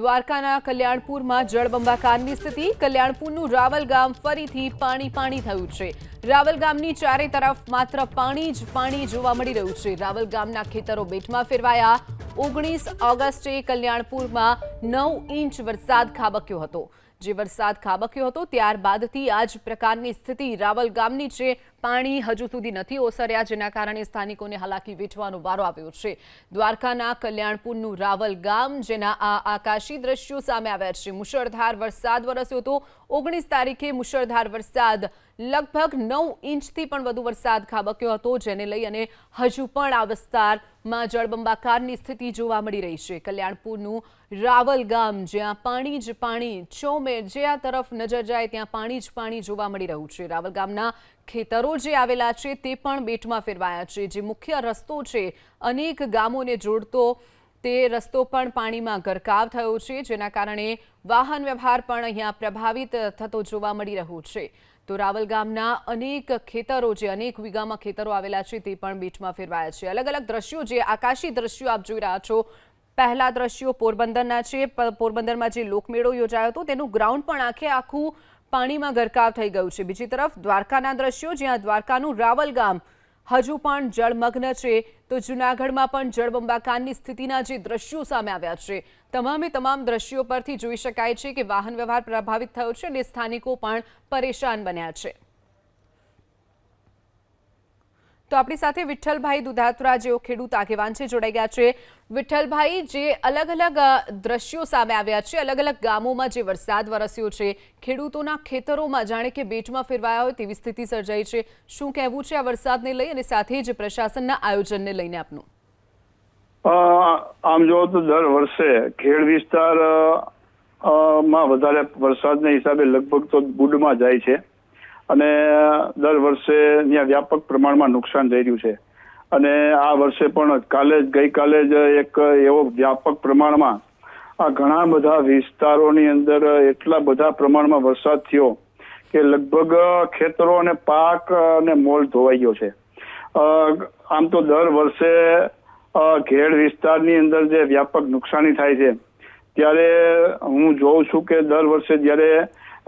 દ્વારકાના કલ્યાણપુરમાં જળબંબાકારની સ્થિતિ. કલ્યાણપુરનું રાવલ ગામ ફરીથી પાણી પાણી થયું છે. રાવલ ગામની ચારે તરફ માત્ર પાણી જ પાણી જોવા મળી રહ્યું છે. રાવલ ગામના ખેતરો બેટમાં ફેરવાયા. ઓગણીસ ઓગસ્ટે કલ્યાણપુરમાં નવ ઇંચ વરસાદ ખાબક્યો હતો. જે વરસાદ ખાબક્યો હતો, ત્યારબાદથી આ જ પ્રકારની સ્થિતિ રાવલ ગામની છે. પાણી હજુ સુધી નથી ઓસર્યા, જેના કારણે સ્થાનિકોને હાલાકી વેઠવાનો વારો આવ્યો છે. દ્વારકાના કલ્યાણપુરનું રાવલ ગામ, જેના આ આકાશી દ્રશ્યો સામે આવ્યા છે. મુશળધાર વરસાદ વરસ્યો હતો. ઓગણીસ તારીખે મુશળધાર વરસાદ, લગભગ નવ ઇંચથી પણ વધુ વરસાદ ખાબક્યો હતો, જેને લઈ અને હજુ પણ આ વિસ્તારમાં જળબંબાકારની સ્થિતિ જોવા મળી રહી છે. કલ્યાણપુરનું રાવલ ગામ, જ્યાં પાણી જ પાણી ચોમે જ્યાં તરફ નજર જાય, ત્યાં પાણી જ પાણી જોવા મળી રહ્યું છે. રાવલ ગામના ખેતરો જે આવેલા છે તે પણ બેટમાં ફેરવાયા છે. જે મુખ્ય રસ્તો છે, અનેક ગામોને જોડતો તે રસ્તો પણ પાણીમાં ગરકાવ થયો છે, જેના કારણે વાહન વ્યવહાર પણ અહીંયા પ્રભાવિત થતો જોવા મળી રહ્યો છે. તો રાવલ ગામના અનેક ખેતરો જે અનેક વીઘામાં ખેતરો આવેલા છે તે પણ બેટમાં ફેરવાયા છે. અલગ અલગ દ્રશ્યો જે આકાશી દ્રશ્યો આપ જોઈ રહ્યા છો. પહેલા દ્રશ્યો પોરબંદરના છે. પોરબંદરમાં જે લોકમેળો યોજાયો હતો, તેનું ગ્રાઉન્ડ પણ આખે આખું પાણીમાં ગરકાવ થઈ ગયું છે. બીજી તરફ દ્વારકાના દ્રશ્યો, જ્યાં દ્વારકાનું રાવલ ગામ હજુ પણ જળમગ્ન છે. તો જૂનાગઢમાં પણ જળબંબાકારની સ્થિતિના જે દ્રશ્યો સામે આવ્યા છે, તમામે તમામ દ્રશ્યો પરથી જોઈ શકાય છે કે વાહન વ્યવહાર પ્રભાવિત થયો છે અને સ્થાનિકો પણ પરેશાન બન્યા છે. તો આપણી સાથે વિઠ્ઠલભાઈ દુધાત્રા જેઓ ખેડૂત આગેવાન છે, જોડાઈ ગયા છે. વિઠ્ઠલભાઈ, જે અલગ અલગ દ્રશ્યો સામે આવ્યા છે, અલગ અલગ ગામોમાં જે વરસાદ વરસ્યો છે, ખેડૂતોના ખેતરોમાં જાણે કે બેટમાં ફેરવાયા હોય તેવી સ્થિતિ સર્જાઈ છે. શું કહેવું છે આ વરસાદને લઈ અને સાથે જ પ્રશાસનના આયોજનને લઈને આપનું? આમ જો તો દર વર્ષે ખેડ વિસ્તારમાં વધારે વરસાદના હિસાબે લગભગ તો બુડમાં જાય છે. અને દર વર્ષે ત્યાં વ્યાપક પ્રમાણમાં નુકસાન થઈ રહ્યું છે. અને આ વર્ષે પણ કાલે જ, ગઈકાલે જ એક એવો વ્યાપક પ્રમાણમાં આ ઘણા બધા વિસ્તારોની અંદર એટલા બધા પ્રમાણમાં વરસાદ થયો કે લગભગ ખેતરો અને પાક અને મોલ ધોવાઈ ગયો છે. આમ તો દર વર્ષે ઘેડ વિસ્તારની અંદર જે વ્યાપક નુકસાની થાય છે, ત્યારે હું જોઉં છું કે દર વર્ષે જ્યારે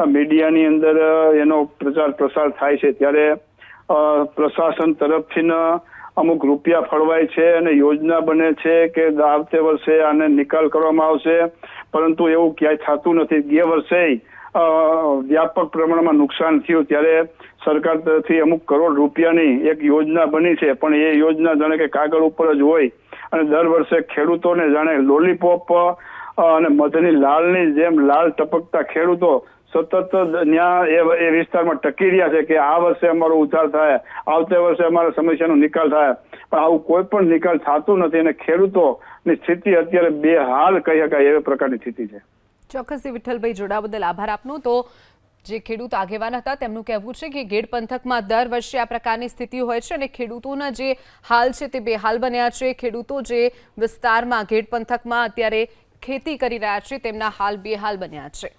મીડિયાની અંદર એનો પ્રચાર પ્રસાર થાય છે. ત્યારે પ્રશાસન તરફથી અમુક રૂપિયા ફળવાય છે અને યોજના બને છે કે આવતે વર્ષે આને નિકાલ કરવામાં આવશે. પરંતુ એવું ક્યાંય થતું નથી. ગયા વર્ષે વ્યાપક પ્રમાણમાં નુકસાન થયું. ત્યારે સરકાર તરફથી અમુક કરોડ રૂપિયાની એક યોજના બની છે. પણ એ યોજના જાણે કે કાગળ ઉપર જ હોય. અને દર વર્ષે ખેડૂતોને જાણે લોલીપોપ અને મધની લાલની જેમ લાલ ટપકતા ખેડૂતો સતત ત્યાં એ વિસ્તારમાં ટકી રહ્યા છે કે આ વર્ષે અમારો ઉધાર થાય, આવતે વર્ષે અમારા સમસ્યાનો નિકાલ થાય. પણ આવું કોઈ પણ નિકાલ થતું નથી અને ખેડૂતોની સ્થિતિ અત્યારે બે હાલ કહી શકાય એવી પ્રકારની સ્થિતિ છે. ચોક્કસથી વિઠ્ઠલભાઈ જોડા બદલ આભાર આપનો. તો જે ખેડૂત આગેવાન હતા તેમનું કહેવું છે કે ગેડ પંથકમાં દર વર્ષે આ પ્રકારની સ્થિતિ હોય છે અને ખેડૂતોના જે હાલ છે તે બેહાલ બન્યા છે. ખેડૂતો જે વિસ્તારમાં ગેડ પંથકમાં અત્યારે ખેતી કરી રહ્યા છે તેમના હાલ બેહાલ બન્યા છે.